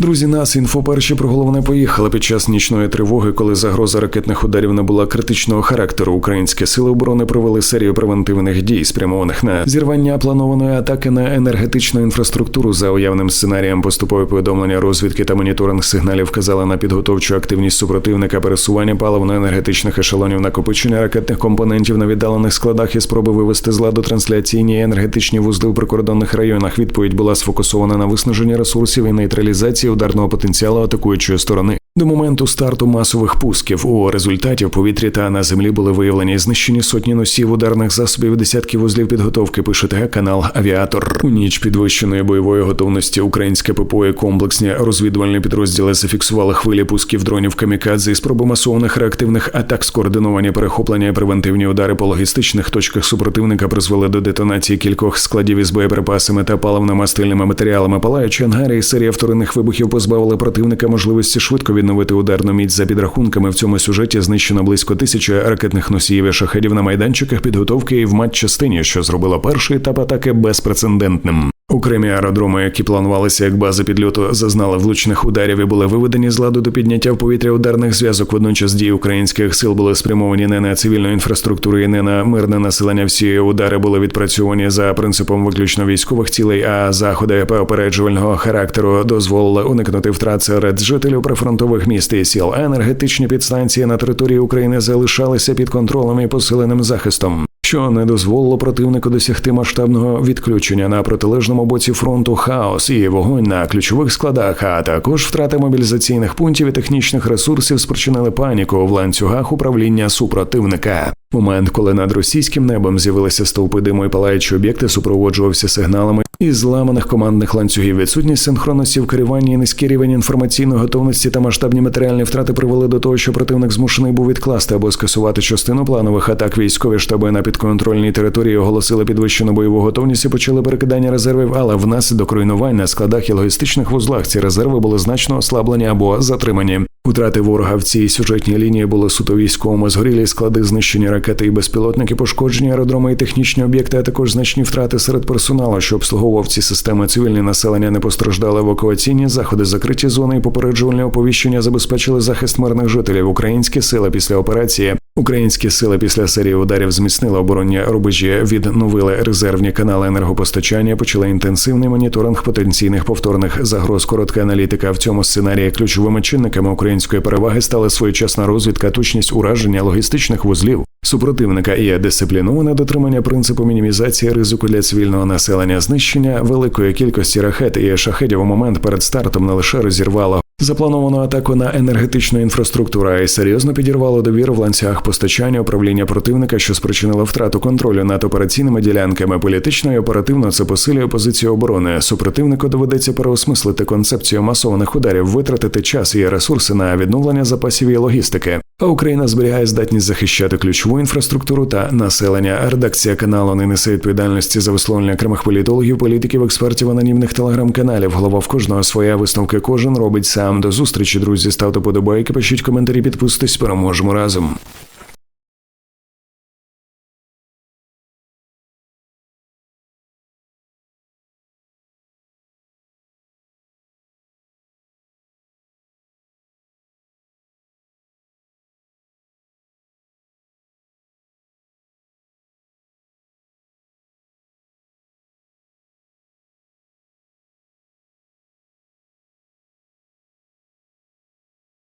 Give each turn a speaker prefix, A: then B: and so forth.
A: Друзі, нас інфо перші про головне поїхали під час нічної тривоги, коли загроза ракетних ударів не була критичного характеру. Українські сили оборони провели серію превентивних дій, спрямованих на зірвання планованої атаки на енергетичну інфраструктуру. За уявним сценарієм поступове повідомлення розвідки та моніторинг сигналів вказали на підготовчу активність супротивника, пересування паливно-енергетичних ешелонів, накопичення ракетних компонентів на віддалених складах і спроби вивести з ладу трансляційні енергетичні вузли в прикордонних районах. Відповідь була сфокусована на виснаженні ресурсів і нейтралізації ударного потенціалу атакуючої сторони. До моменту старту масових пусків у результаті в повітрі та на землі були виявлені знищені сотні носів ударних засобів, десятки вузлів підготовки. Пише ТГ канал Авіатор. У ніч підвищеної бойової готовності українське ППО і комплексні розвідувальні підрозділи зафіксували хвилі пусків дронів камікадзе і спроби масованих реактивних атак, скоординовані перехоплення і превентивні удари по логістичних точках супротивника призвели до детонації кількох складів із боєприпасами та паливно-мастильними матеріалами. Палаючі ангари і серія вторинних вибухів позбавили противника можливості швидко відновити ударну міць за підрахунками. В цьому сюжеті знищено близько тисячі ракетних носіїв і шахедів на майданчиках підготовки і в матчастині, що зробило перший етап атаки безпрецедентним. Окремі аеродроми, які планувалися як бази підльоту, зазнали влучних ударів і були виведені з ладу до підняття в повітря ударних зв'язок. Водночас дії українських сил були спрямовані не на цивільну інфраструктуру і не на мирне населення. Всі удари були відпрацьовані за принципом виключно військових цілей. А заходи попереджувального характеру дозволили уникнути втрат серед жителів прифронтових міст і сіл. Енергетичні підстанції на території України залишалися під контролем і посиленим захистом що не дозволило противнику досягти масштабного відключення на протилежному боці фронту хаос і вогонь на ключових складах, а також втрати мобілізаційних пунктів і технічних ресурсів спричинили паніку в ланцюгах управління супротивника. Момент, коли над російським небом з'явилися стовпи диму і палаючі об'єкти, супроводжувався сигналами із зламаних командних ланцюгів. Відсутність синхронності в керуванні і низький рівень інформаційної готовності та масштабні матеріальні втрати привели до того, що противник змушений був відкласти або скасувати частину планових атак. Військові штаби на підконтрольній території оголосили підвищену бойову готовність і почали перекидання резервів, але внаслідок руйнувань на складах і логістичних вузлах ці резерви були значно ослаблені або затримані. Втрати ворога в цій сюжетній лінії були суто військовими згорілі склади, знищені ракети і безпілотники, пошкоджені аеродроми і технічні об'єкти, а також значні втрати серед персоналу, що обслуговував ці системи. Цивільне населення не постраждали евакуаційні заходи, закриті зони і попереджувальне оповіщення забезпечили захист мирних жителів. Українські сили після операції. Українські сили після серії ударів зміцнили оборонні рубежі, відновили резервні канали енергопостачання, почали інтенсивний моніторинг потенційних повторних загроз. Коротка аналітика в цьому сценарії ключовими чинниками української переваги стали своєчасна розвідка, точність ураження логістичних вузлів. Супротивника є дисципліноване дотримання принципу мінімізації ризику для цивільного населення, знищення великої кількості ракет і шахедів у момент перед стартом не лише розірвало Заплановану атаку на енергетичну інфраструктуру і серйозно підірвало довіру в ланцях постачання управління противника, що спричинило втрату контролю над операційними ділянками. Політично і оперативно це посилює позицію оборони. Супротивнику доведеться переосмислити концепцію масованих ударів, витратити час і ресурси на відновлення запасів і логістики. А Україна зберігає здатність захищати ключову інфраструктуру та населення. Редакція каналу не несе відповідальності за висловлення окремих політологів, політиків, експертів, анонімних телеграм-каналів. Голова в кожного своя висновки кожен робить сам. До зустрічі, друзі. Ставте подобайки, пишіть коментарі, підписуйтесь, переможемо разом.